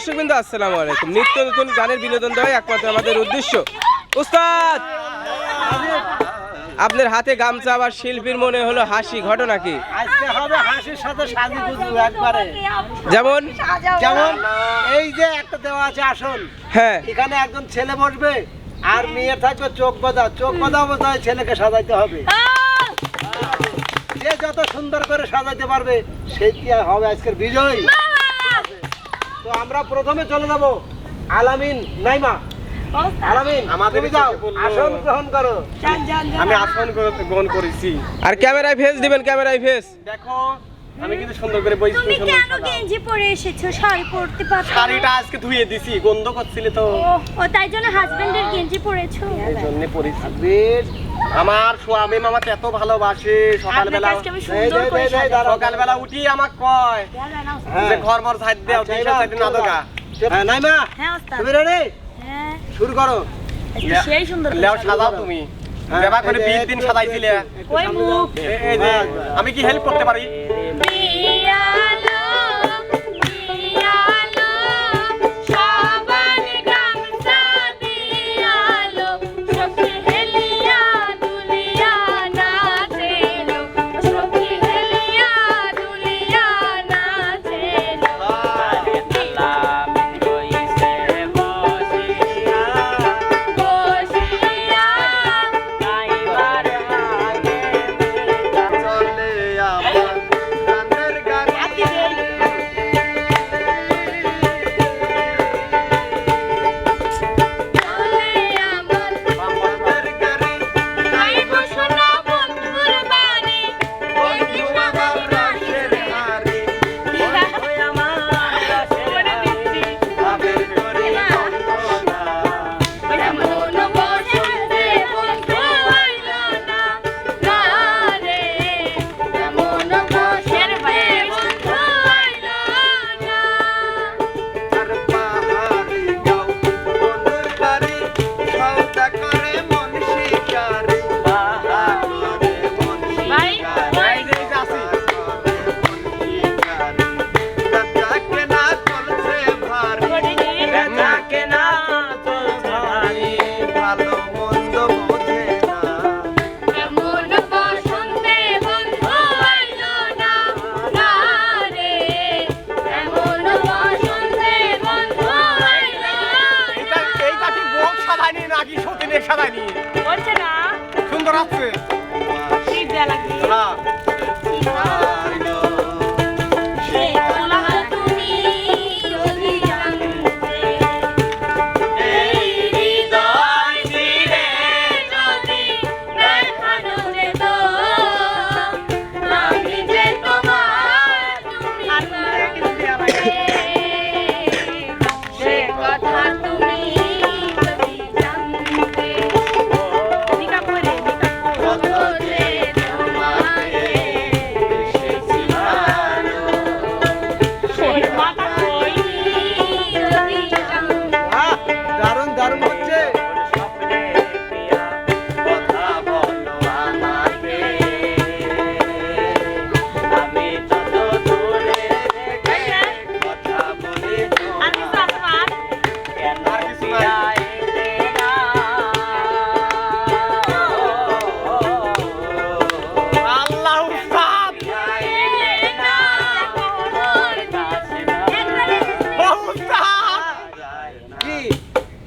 দর্শক বিন্দু আসসালামু আলাইকুম। নিত্য নতুন গানের বিনোদন দেওয়া একমাত্র আমাদের উদ্দেশ্য। উস্তাদ! আপনার হাতে গামছা আবার শিল্পীর মনে হলো হাসি ঘটনা কি? আজকে হবে হাসির সাথে সাজি গুজু একবারে। যেমন? যেমন এই যে একটা দেওয়া আছে আসন। হ্যাঁ। এখানে একজন ছেলে বসবে আর মেয়ে থাকবে চোখ বাঁধা। চোখ বাঁধা অবস্থায় ছেলেকে সাজাইতে হবে। যে যত সুন্দর করে সাজাইতে পারবে সেই কি হবে আজকের বিজয়ী? তো আমরা প্রথমে চলে যাব আলামিন নাইমা। আলামিন আমাদের যাও। আসন গ্রহণ করো। আমি আসন গ্রহণ- গ্রহণ করেছি। আর ক্যামেরায় ফেস দিবেন ক্যামেরায় ফেস দেখো আমি কিন্তু সুন্দর করে বই তুমি কেন গেঞ্জি পরে এসেছ? শাড়ি পরতে পারছ শাড়িটা আজকে ধুয়ে দিছি গন্ধ করছিল তো। ও তাই জন্য হাজবেন্ডের গেঞ্জি পরেছো? এই জন্য আমার স্বামী আমাকে এত ভালোবাসে সকালবেলা। সকালবেলা উঠি আমাকে কয় হ্যাঁ। যে ঘর মর সাইড দেও টি এবার না দোকা হ্যাঁ নাইমা হ্যাঁ ওস্তাদ। তুমি রেডি হ্যাঁ। শুরু করো। সেই সুন্দর লেও সাজাও তুমি। হ্যাঁ, দেবা করে বিশ দিন সাজাইছিলে। আমি কি হেল্প করতে পারি?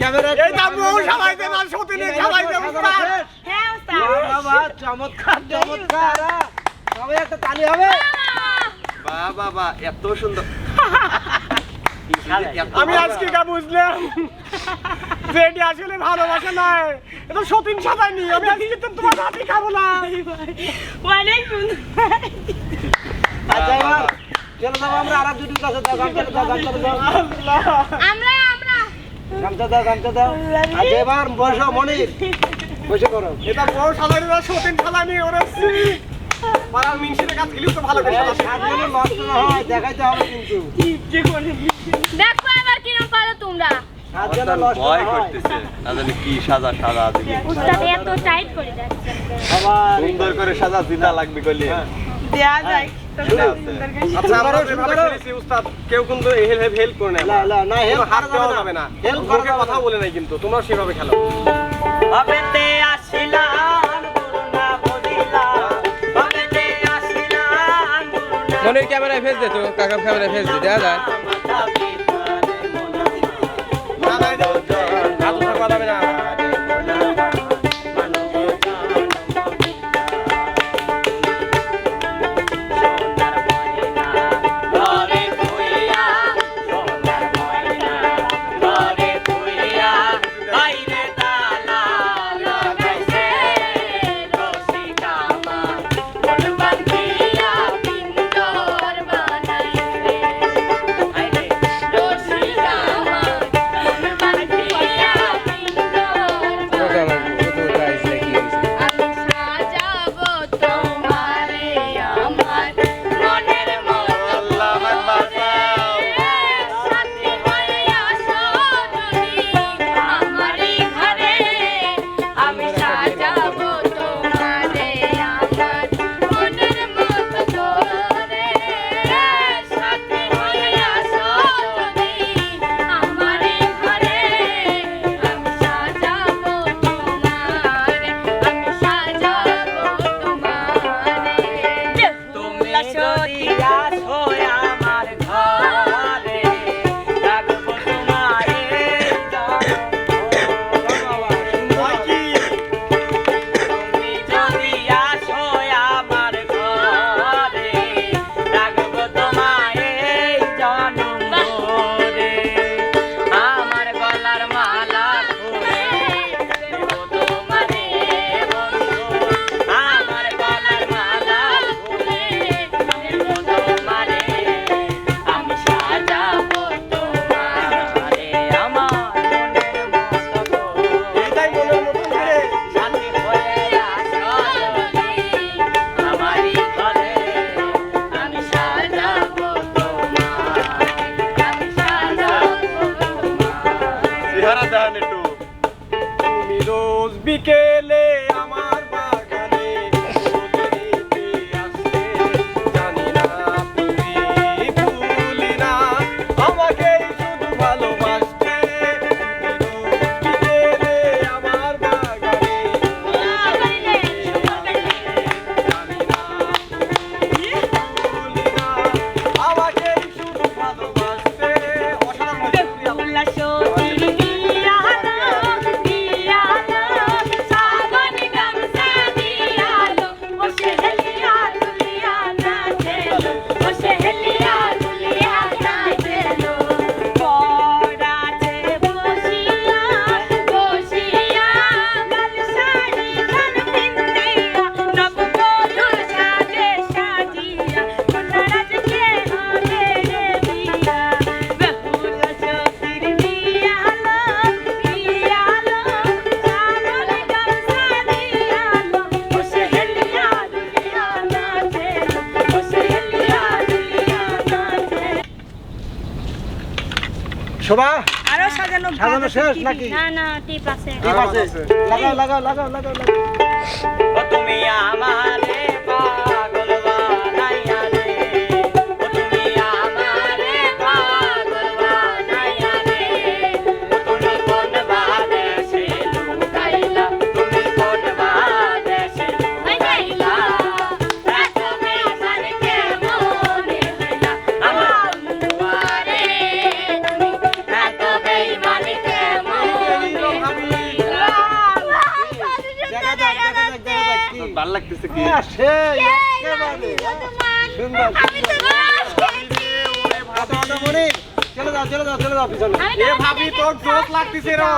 ক্যামেরা এই বউ সাজাইতে না সতীনে সাজাইতে উস্তাদ বাবা চমৎকার চমৎকার। সবাই একটা তালি হবে। বাহ বাবা এত সুন্দর। আমি আজকে কা বুঝলাম যে এটি আসলে ভালোবাসা নয় এটা সতীন সাজাইনি আমি আজকে তো তোমার হাতে খাব না। অনেক সুন্দর। আচ্ছা এবার চলে যাব আমরা আর এক কাছে দাও গামছাটা দাও আমরা আমরা গামছা দাও গামছা দাও। আচ্ছা এবার বসো মনির। বসে করো এটা বউ সাজাইনি না সতীন সাজাইনি ওরে পাড়ার মিনসিতে কাজ গেলেও তো ভালো করে সাতজনে নষ্ট না হয় দেখাইতে হবে কিন্তু। দেখো এবার কিরম পারো তোমরা। সাতজনে নষ্ট ভয় না করতেছে। না জানি কি সাজা সাজা দিবি। এত টাইট করে যাচ্ছে। সুন্দর করে সাজা দিতা লাগবে কইলে দেয়া যায় আচ্ছা আমরা শুরু খেলেছি উস্তাদ। কেউ কিন্তু হেল্প হেল্প করে না, না, না, help হাত দেওয়া যাবে যাবে না। না। help করা মুখে যাবে কথা বলে নাই কিন্তু তোমরা সেভাবে খেলো। হবেতে আসিলাম গুরুনা বদিলাম হবেতে আসিলাম গুরুনা ক্যামেরায় ফেস দে তো কাকা ক্যামেরায় ফেস দে দেখা যায়। মাথা পিতারে না না হাত উঠা যাবে না। শোভা? আরও সাজানো সাজানো শেষ নাকি? না না টিপ আছে। টিপ আছে। লাগাও লাগাও লাগাও লাগাও তুমি আমারে আচ্ছা, মনির, চলে যাও চলে যাও চলে যাও পিছনে। এ ভাবি তোর জোক লাগতেছে রো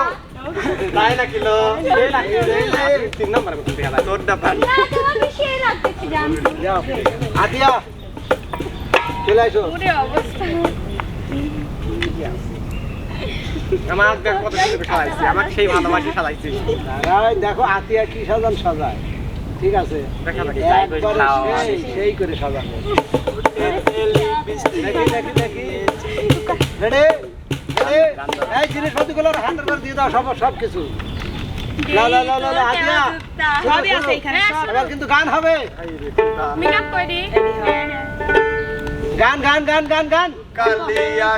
তাই না কিলো এই লাগতেছে এই লাগতেছে। তিন নম্বর দেখা তোর না লাগতেছে জানো আতিয়া চলে আসো অবস্থা। আমার দেখ কত সুন্দর সাজাইছে আমাকে সেই ভালোবাসি সাজাইছে। দেখো আতিয়া কি সাজান সাজায়। ঠিক আছে? সেই করে সাজানো এই জিনিসপত্রগুলো হান্ড্রেড করে দিয়ে দাও সব সব কিছু। হ্যাঁ, কিন্তু গান হবে। গান গান গান গান গান। কালিয়া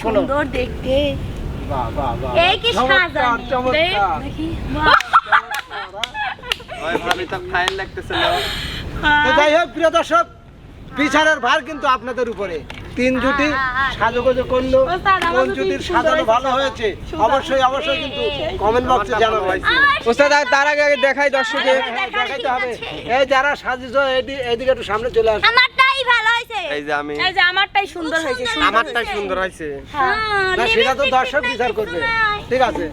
সুন্দর দেখতে। বিচারের ভার কিন্তু আপনাদের উপরে। তিন জুটি সাজগোজো করল কোন জুটির সাজানো ভালো হয়েছে অবশ্যই অবশ্যই কিন্তু কমেন্ট বক্সে জানানো হয়েছে তার আগে আগে দেখাই দর্শকে দেখাইতে হবে। এই যারা সাজিজ এদিকে একটু সামনে চলে আসবে ভালো হয়েছে? এই যে আমি এই যে আমারটাই সুন্দর হয়েছে আমারটাই সুন্দর হয়েছে। হ্যাঁ, সেটা তো দর্শক বিচার করবে। ঠিক আছে।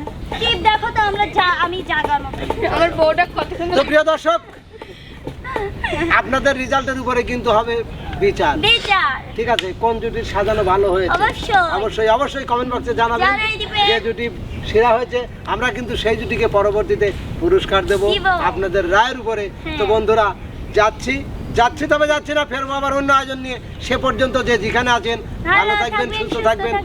টিপ দেখো তো আমরা যা আমি মতো আমার বউটা কত তো প্রিয় দর্শক আপনাদের রেজাল্টের উপরে কিন্তু হবে বিচার। বিচার। ঠিক আছে কোন জুটির সাজানো ভালো হয়েছে? অবশ্যই। অবশ্যই অবশ্যই কমেন্ট বক্সে জানাবেন যে জুটি সেরা হয়েছে। আমরা কিন্তু সেই জুটিকে পরবর্তীতে পুরস্কার দেব। আপনাদের রায়ের উপরে। তো হ্যাঁ। বন্ধুরা যাচ্ছি। যাচ্ছি তবে যাচ্ছি না ফেরবো আবার অন্য আয়োজন নিয়ে। সে পর্যন্ত যে যেখানে আছেন ভালো থাকবেন সুস্থ থাকবেন।